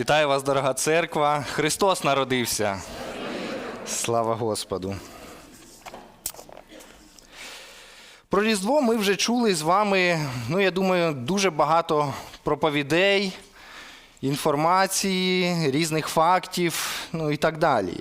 Вітаю вас, дорога церква. Христос народився. Слава Господу. Про Різдво ми вже чули з вами, ну, я думаю, дуже багато проповідей, інформації, різних фактів, ну і так далі.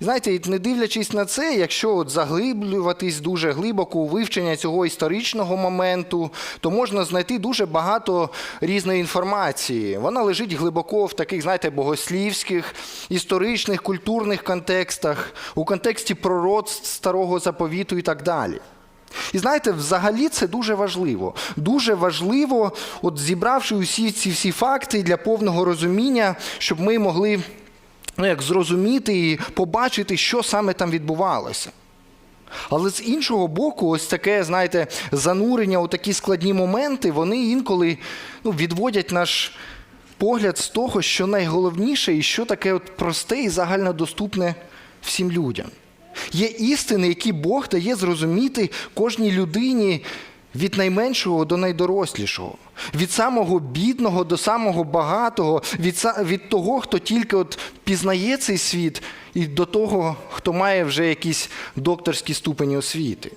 Знаєте, не дивлячись на це, якщо от заглиблюватись дуже глибоко у вивчення цього історичного моменту, то можна знайти дуже багато різної інформації. Вона лежить глибоко в таких, знаєте, богослівських, історичних, культурних контекстах, у контексті пророцтв старого заповіту і так далі. І знаєте, взагалі це дуже важливо. Дуже важливо, от зібравши усі ці всі факти для повного розуміння, щоб ми могли ну, як зрозуміти і побачити, що саме там відбувалося. Але з іншого боку, ось таке, знаєте, занурення у такі складні моменти, вони інколи ну, відводять наш погляд з того, що найголовніше і що таке от просте і загальнодоступне всім людям. Є істини, які Бог дає зрозуміти кожній людині від найменшого до найдорослішого, від самого бідного до самого багатого, від, від того, хто тільки от пізнає цей світ, і до того, хто має вже якісь докторські ступені освіти.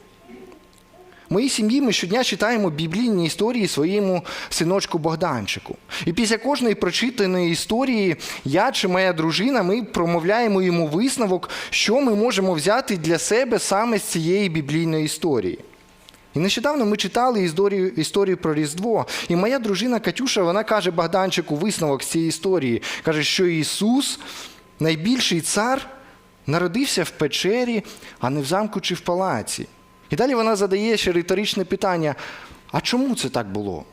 Моїй сім'ї ми щодня читаємо біблійні історії своєму синочку Богданчику. І після кожної прочитаної історії я чи моя дружина ми промовляємо йому висновок, що ми можемо взяти для себе саме з цієї біблійної історії. І нещодавно ми читали історію, історію про Різдво. І моя дружина Катюша вона каже Богданчику висновок з цієї історії. Каже, що Ісус, найбільший цар, народився в печері, а не в замку чи в палаці. І далі вона задає ще риторичне питання: а чому це так було?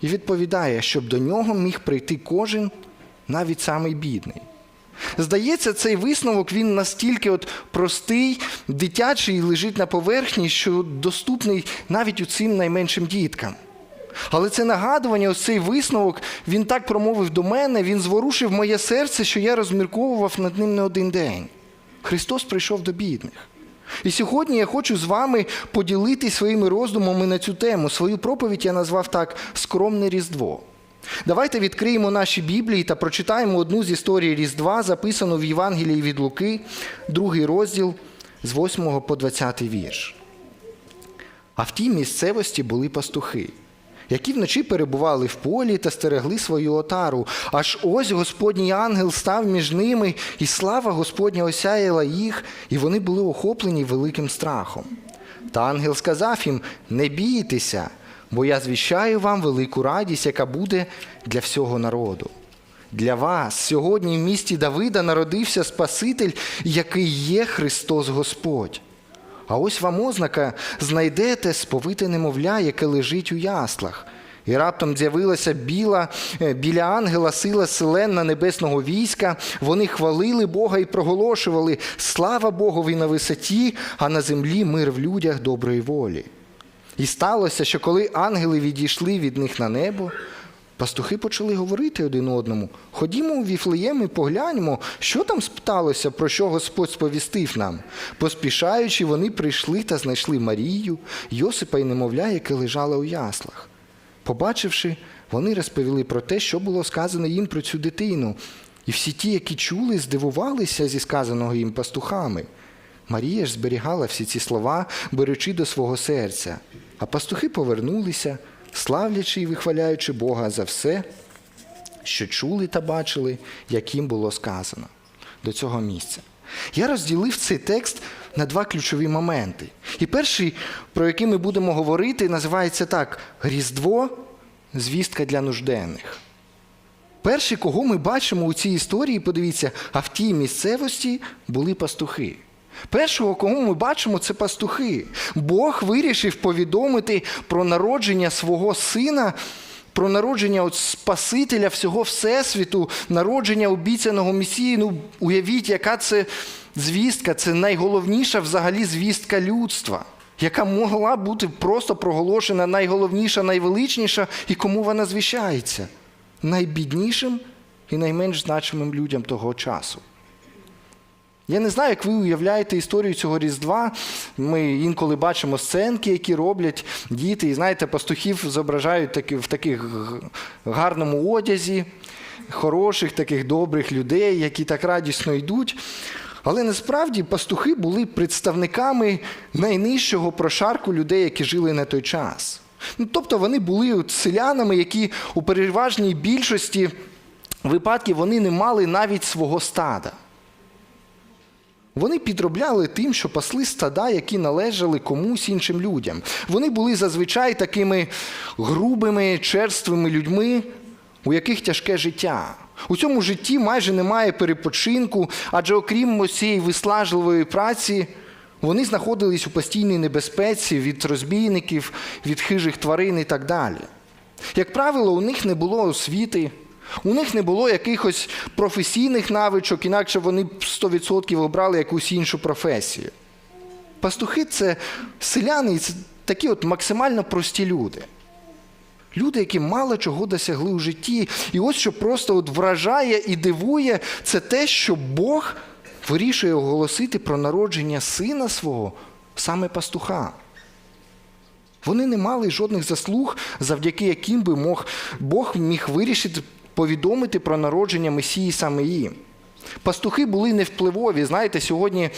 І відповідає, щоб до нього міг прийти кожен, навіть самий бідний. Здається, цей висновок він настільки от простий, дитячий, лежить на поверхні, що доступний навіть у цим найменшим діткам. Але це нагадування, ось цей висновок, він так промовив до мене, він зворушив моє серце, що я розмірковував над ним не один день. Христос прийшов до бідних. І сьогодні я хочу з вами поділитися своїми роздумами на цю тему. Свою проповідь я назвав так Скромне Різдво. Давайте відкриємо наші Біблії та прочитаємо одну з історій Різдва, записану в Євангелії від Луки, другий розділ з 8 по 20 вірш. А в тій місцевості були пастухи, які вночі перебували в полі та стерегли свою отару. Аж ось Господній ангел став між ними, і слава Господня осяяла їх, і вони були охоплені великим страхом. Та ангел сказав їм: Не бійтеся, бо я звіщаю вам велику радість, яка буде для всього народу. Для вас сьогодні в місті Давида народився Спаситель, який є Христос Господь. А ось вам ознака знайдете сповите немовля, яке лежить у яслах. І раптом з'явилася біла, е, біля ангела сила селенна небесного війська. Вони хвалили Бога і проголошували слава Богові на висоті, а на землі мир в людях доброї волі. І сталося, що коли ангели відійшли від них на небо, пастухи почали говорити один одному: ходімо у Віфлеєм і погляньмо, що там сталося, про що Господь сповістив нам. Поспішаючи, вони прийшли та знайшли Марію, Йосипа і немовля, яке лежало у яслах. Побачивши, вони розповіли про те, що було сказано їм про цю дитину. І всі ті, які чули, здивувалися зі сказаного їм пастухами. Марія ж зберігала всі ці слова, беручи до свого серця. А пастухи повернулися, славлячи і вихваляючи Бога за все, що чули та бачили, як їм було сказано до цього місця. Я розділив цей текст на два ключові моменти. І перший, про який ми будемо говорити, називається так: Різдво звістка для нужденних. Перший, кого ми бачимо у цій історії, подивіться, а в тій місцевості були пастухи. Першого, кого ми бачимо, це пастухи. Бог вирішив повідомити про народження свого сина, про народження от Спасителя всього Всесвіту, народження обіцяного Месії. Ну, уявіть, яка це звістка, це найголовніша взагалі звістка людства, яка могла бути просто проголошена найголовніша, найвеличніша, і кому вона звіщається? Найбіднішим і найменш значимим людям того часу. Я не знаю, як ви уявляєте історію цього Різдва. Ми інколи бачимо сценки, які роблять діти. І знаєте, пастухів зображають таки, в таких гарному одязі. хороших, таких добрих людей, які так радісно йдуть. Але насправді пастухи були представниками найнижчого прошарку людей, які жили на той час. Ну, тобто вони були селянами, які у переважній більшості випадків вони не мали навіть свого стада. Вони підробляли тим, що пасли стада, які належали комусь іншим людям. Вони були зазвичай такими грубими, черствими людьми, у яких тяжке життя. У цьому житті майже немає перепочинку, адже окрім цієї виснажливої праці, вони знаходились у постійній небезпеці від розбійників, від хижих тварин і так далі. Як правило, у них не було освіти, у них не було якихось професійних навичок, інакше вони б 100% обрали якусь іншу професію. Пастухи це селяни, це такі от максимально прості люди. Люди, які мало чого досягли у житті. І ось що просто от вражає і дивує, це те, що Бог вирішує оголосити про народження сина свого саме пастуха. Вони не мали жодних заслуг, завдяки яким би мог, Бог міг вирішити повідомити про народження Месії саме їм. Пастухи були невпливові. Знаєте, сьогодні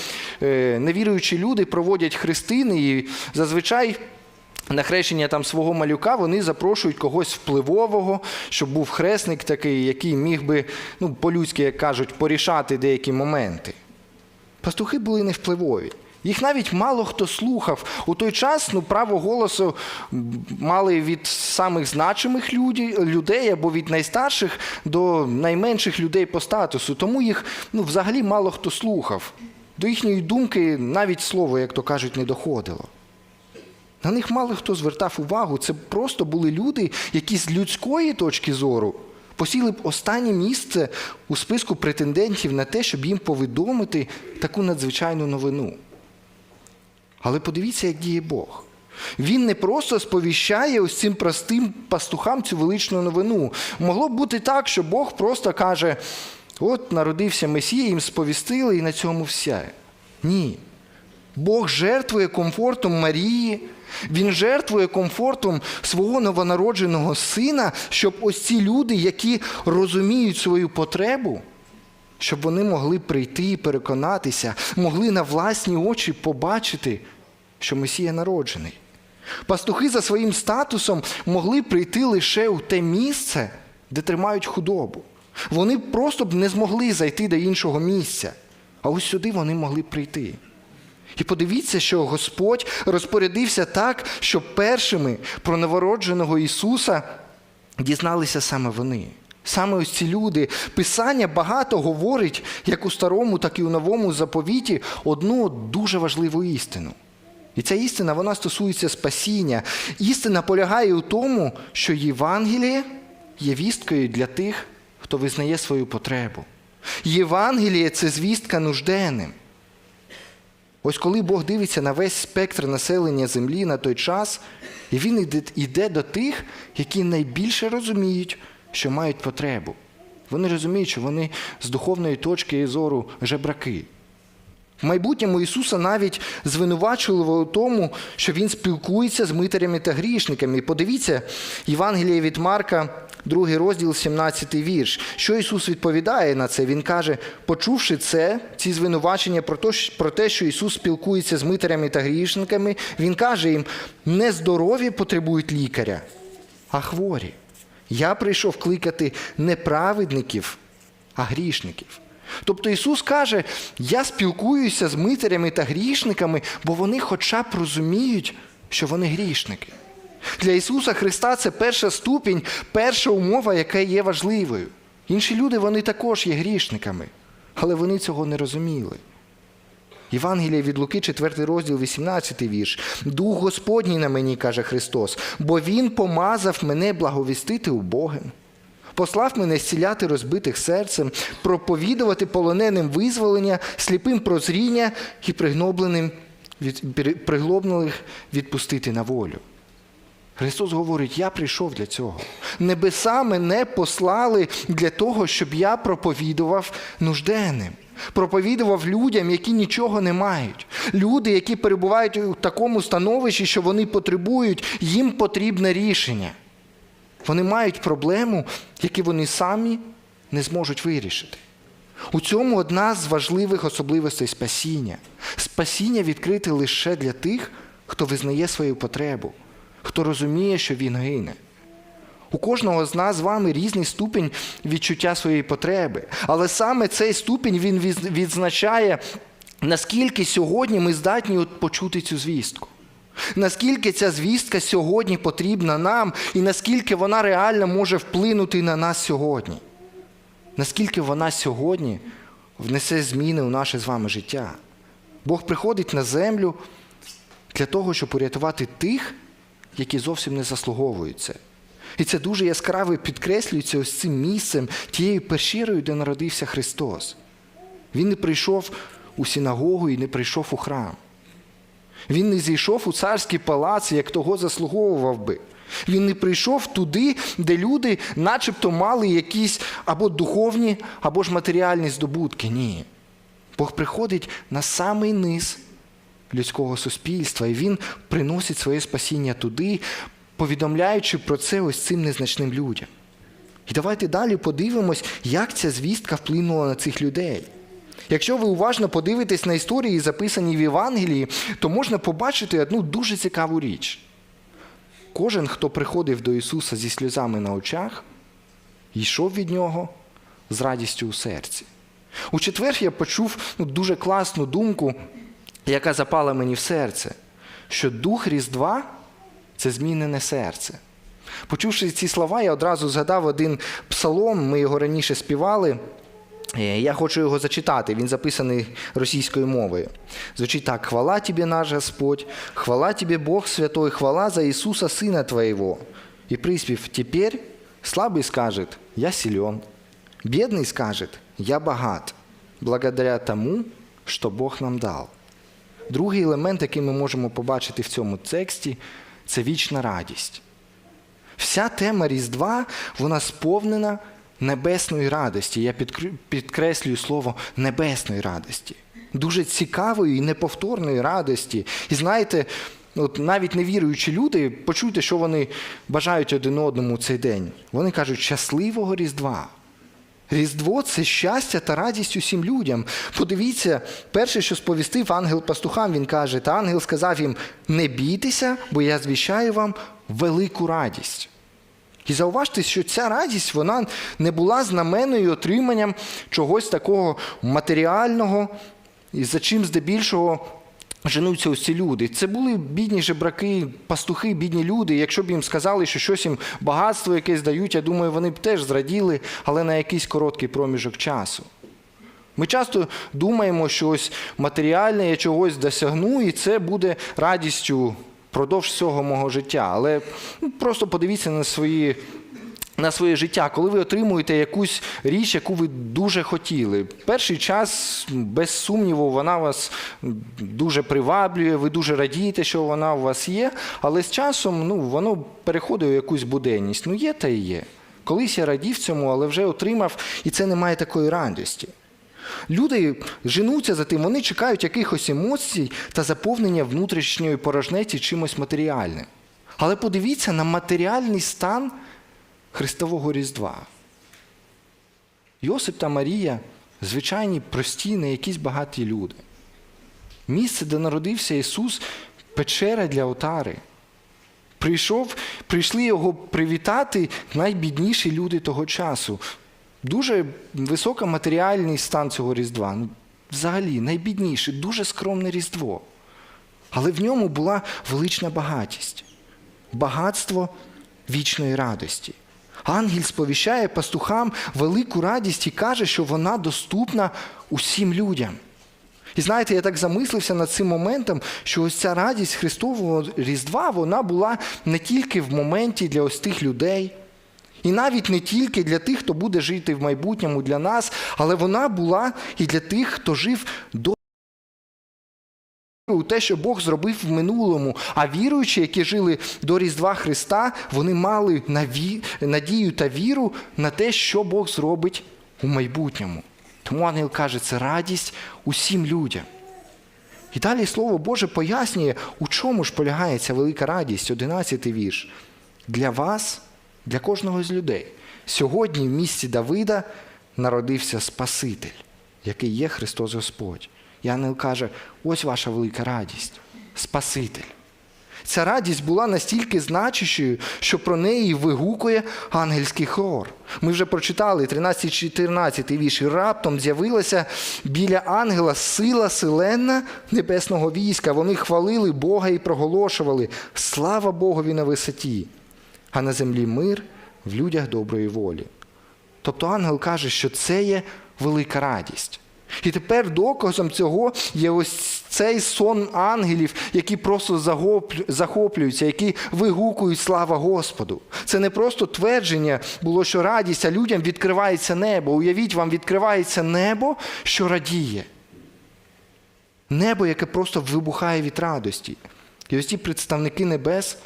е, невіруючі люди проводять хрестини і зазвичай. На хрещення там свого малюка вони запрошують когось впливового, щоб був хресник такий, який міг би, ну, по-людськи, як кажуть, порішати деякі моменти. Пастухи були невпливові. Їх навіть мало хто слухав. У той час ну, право голосу мали від самих значимих людей або від найстарших до найменших людей по статусу. Тому їх ну, взагалі мало хто слухав. До їхньої думки навіть слово, як то кажуть, не доходило. На них мало хто звертав увагу. Це просто були люди, які з людської точки зору посіли б останнє місце у списку претендентів на те, щоб їм повідомити таку надзвичайну новину. Але подивіться, як діє Бог. Він не просто сповіщає ось цим простим пастухам цю величну новину. Могло б бути так, що Бог просто каже: от народився Месія, їм сповістили, і на цьому все. Ні. Бог жертвує комфортом Марії, Він жертвує комфортом свого новонародженого сина, щоб ось ці люди, які розуміють свою потребу, щоб вони могли прийти і переконатися, могли на власні очі побачити, що Месія народжений. Пастухи за своїм статусом могли прийти лише у те місце, де тримають худобу. Вони просто б не змогли зайти до іншого місця, а ось сюди вони могли прийти. І подивіться, що Господь розпорядився так, щоб першими про новородженого Ісуса дізналися саме вони. Саме ось ці люди. Писання багато говорить, як у старому, так і у новому заповіті, одну дуже важливу істину. І ця істина вона стосується спасіння. Істина полягає у тому, що Євангеліє є вісткою для тих, хто визнає свою потребу. Євангеліє це звістка нужденним. Ось коли Бог дивиться на весь спектр населення землі на той час, і він іде до тих, які найбільше розуміють, що мають потребу. Вони розуміють, що вони з духовної точки зору жебраки. В майбутньому Ісуса навіть звинувачували у тому, що Він спілкується з митарями та грішниками. Подивіться, Євангеліє від Марка, другий розділ, 17 вірш. Що Ісус відповідає на це? Він каже, почувши це, ці звинувачення про те, що Ісус спілкується з митарями та грішниками, Він каже їм: не здорові потребують лікаря, а хворі. Я прийшов кликати не праведників, а грішників. Тобто Ісус каже, я спілкуюся з митарями та грішниками, бо вони хоча б розуміють, що вони грішники. Для Ісуса Христа це перша ступінь, перша умова, яка є важливою. Інші люди вони також є грішниками, але вони цього не розуміли. Євангелія від Луки, 4 розділ, 18 вірш. Дух Господній на мені, каже Христос, бо Він помазав мене благовістити убогим. Послав мене зціляти розбитих серцем, проповідувати полоненим визволення, сліпим прозріння і пригнобленим від, приглоблених відпустити на волю. Христос говорить: я прийшов для цього. Небеса мене послали для того, щоб я проповідував нужденним. Проповідував людям, які нічого не мають. Люди, які перебувають у такому становищі, що вони потребують, їм потрібне рішення. Вони мають проблему, яку вони самі не зможуть вирішити. У цьому одна з важливих особливостей спасіння. Спасіння відкрите лише для тих, хто визнає свою потребу, хто розуміє, що він гине. У кожного з нас з вами різний ступінь відчуття своєї потреби. Але саме цей ступінь він відзначає, наскільки сьогодні ми здатні почути цю звістку. Наскільки ця звістка сьогодні потрібна нам, і наскільки вона реально може вплинути на нас сьогодні. Наскільки вона сьогодні внесе зміни у наше з вами життя. Бог приходить на землю для того, щоб урятувати тих, які зовсім не заслуговують це. І це дуже яскраво підкреслюється ось цим місцем, тією першірою, де народився Христос. Він не прийшов у синагогу і не прийшов у храм. Він не зійшов у царський палац, як того заслуговував би. Він не прийшов туди, де люди начебто мали якісь або духовні, або ж матеріальні здобутки. Ні. Бог приходить на самий низ людського суспільства, і він приносить своє спасіння туди, повідомляючи про це ось цим незначним людям. І давайте далі подивимось, як ця звістка вплинула на цих людей. Якщо ви уважно подивитесь на історії, записані в Євангелії, то можна побачити одну дуже цікаву річ. Кожен, хто приходив до Ісуса зі сльозами на очах, йшов від Нього з радістю у серці. У четвер я почув ну, дуже класну думку, яка запала мені в серце, що дух Різдва це змінене серце. Почувши ці слова, я одразу згадав один псалом, ми його раніше співали. Е, Я хочу його зачитати, він записаний російською мовою. Звучить так: хвала тобі, наш Господь, хвала тобі, Бог святой, хвала за Ісуса, Сина Твоего. И приспев «Теперь слабый скажет, я силен, бедный скажет, я богат, благодаря тому, що Бог нам дав». Другий елемент, який ми можемо побачити в цьому тексті, це вічна радість. Вся тема Різдва вона сповнена небесної радості. Я підкреслюю слово небесної радості. Дуже цікавої і неповторної радості. І знаєте, от навіть невіруючі люди, почуйте, що вони бажають один одному цей день. Вони кажуть щасливого Різдва. Різдво це щастя та радість усім людям. Подивіться, перше, що сповістив ангел пастухам, він каже, та ангел сказав їм: не бійтеся, бо я звіщаю вам велику радість. І зауважте, що ця радість вона не була знаменою отриманням чогось такого матеріального, і за чим здебільшого женуться ось ці люди. Це були бідні жебраки, пастухи, бідні люди. Якщо б їм сказали, що щось їм багатство якесь дають, я думаю, вони б теж зраділи, але на якийсь короткий проміжок часу. Ми часто думаємо, що ось матеріальне я чогось досягну, і це буде радістю впродовж всього мого життя. Але ну, просто подивіться на свої. На своє життя, коли ви отримуєте якусь річ, яку ви дуже хотіли. Перший час, без сумніву, вона вас дуже приваблює, ви дуже радієте, що вона у вас є, але з часом ну, воно переходить у якусь буденність. Ну, є та і є. Колись я радів цьому, але вже отримав, і це не має такої радості. Люди женуться за тим, вони чекають якихось емоцій та заповнення внутрішньої порожнеці чимось матеріальним. Але подивіться на матеріальний стан Христового Різдва. Йосип та Марія звичайні, прості, не якісь багаті люди. Місце, де народився Ісус, печера для отари. Прийшов, прийшли його привітати найбідніші люди того часу. Дуже високий матеріальний стан цього Різдва. Ну, Взагалі, найбідніше, дуже скромне Різдво. Але в ньому була велична багатість, багатство вічної радості. Ангел сповіщає пастухам велику радість і каже, що вона доступна усім людям. І знаєте, я так замислився над цим моментом, що ось ця радість Христового Різдва вона була не тільки в моменті для ось тих людей, і навіть не тільки для тих, хто буде жити в майбутньому для нас, але вона була і для тих, хто жив до у те, що Бог зробив в минулому. А віруючі, які жили до Різдва Христа, вони мали надію та віру на те, що Бог зробить у майбутньому. Тому ангел каже, це радість усім людям. І далі Слово Боже пояснює, у чому ж полягає ця велика радість, 11 вірш. Для вас, для кожного з людей. Сьогодні в місті Давида народився Спаситель, який є Христос Господь. І ангел каже: ось ваша велика радість, Спаситель. Ця радість була настільки значущою, що про неї вигукує ангельський хор. Ми вже прочитали 13-14 вірш. І раптом з'явилася біля ангела сила селена небесного війська. Вони хвалили Бога і проголошували слава Богові на висоті, а на землі мир в людях доброї волі. Тобто ангел каже, що це є велика радість. І тепер доказом цього є ось цей сон ангелів, які просто захоплюються, які вигукують слава Господу. Це не просто твердження було, що радість, а людям відкривається небо. Уявіть, вам відкривається небо, що радіє. Небо, яке просто вибухає від радості. І ось ці представники небес,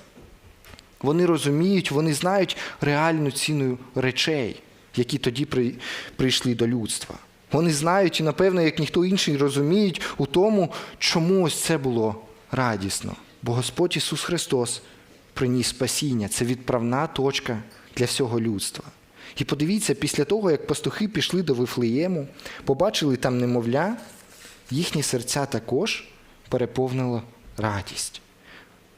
вони розуміють, вони знають реальну ціну речей, які тоді прийшли до людства. Вони знають і, напевно, як ніхто інший розуміють у тому, чому ось це було радісно. Бо Господь Ісус Христос приніс спасіння. Це відправна точка для всього людства. І подивіться, після того, як пастухи пішли до Вифлеєму, побачили там немовля, їхні серця також переповнило радість.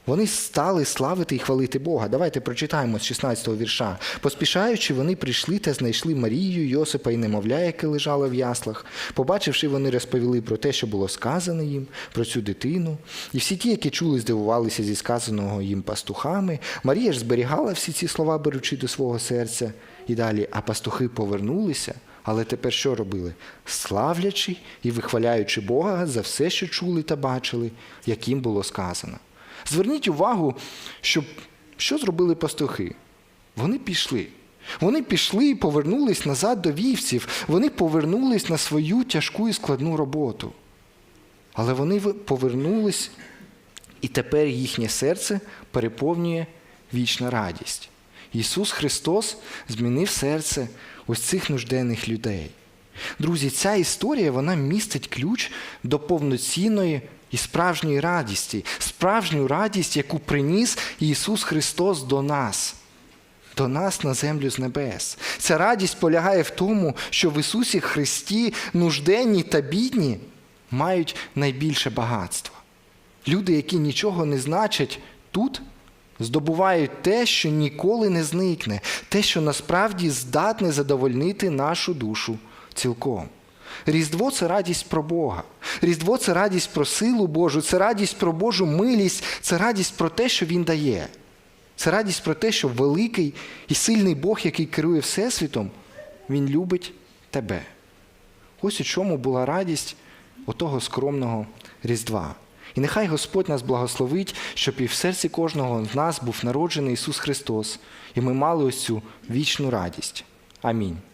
Вони стали славити і хвалити Бога. Давайте прочитаємо з 16-го вірша. Поспішаючи, вони прийшли та знайшли Марію, Йосипа і немовля, яке лежало в яслах. Побачивши, вони розповіли про те, що було сказано їм, про цю дитину. І всі ті, які чули, здивувалися зі сказаного їм пастухами. Марія ж зберігала всі ці слова, беручи до свого серця. І далі, а пастухи повернулися. Але тепер що робили? Славлячи і вихваляючи Бога за все, що чули та бачили, як їм було сказано. Зверніть увагу, що, що зробили пастухи? Вони пішли. Вони пішли і повернулись назад до вівців. Вони повернулись на свою тяжку і складну роботу. Але вони повернулись, і тепер їхнє серце переповнює вічна радість. Ісус Христос змінив серце ось цих нужденних людей. Друзі, ця історія вона містить ключ до повноцінної і справжньої радісті, справжню радість, яку приніс Ісус Христос до нас, до нас на землю з небес. Ця радість полягає в тому, що в Ісусі Христі нужденні та бідні мають найбільше багатство. Люди, які нічого не значать тут, здобувають те, що ніколи не зникне, те, що насправді здатне задовольнити нашу душу цілком. Різдво це радість про Бога. Різдво це радість про силу Божу, це радість про Божу милість, це радість про те, що Він дає. Це радість про те, що великий і сильний Бог, який керує Всесвітом, Він любить тебе. Ось у чому була радість отого скромного Різдва. І нехай Господь нас благословить, щоб і в серці кожного з нас був народжений Ісус Христос, і ми мали ось цю вічну радість. Амінь.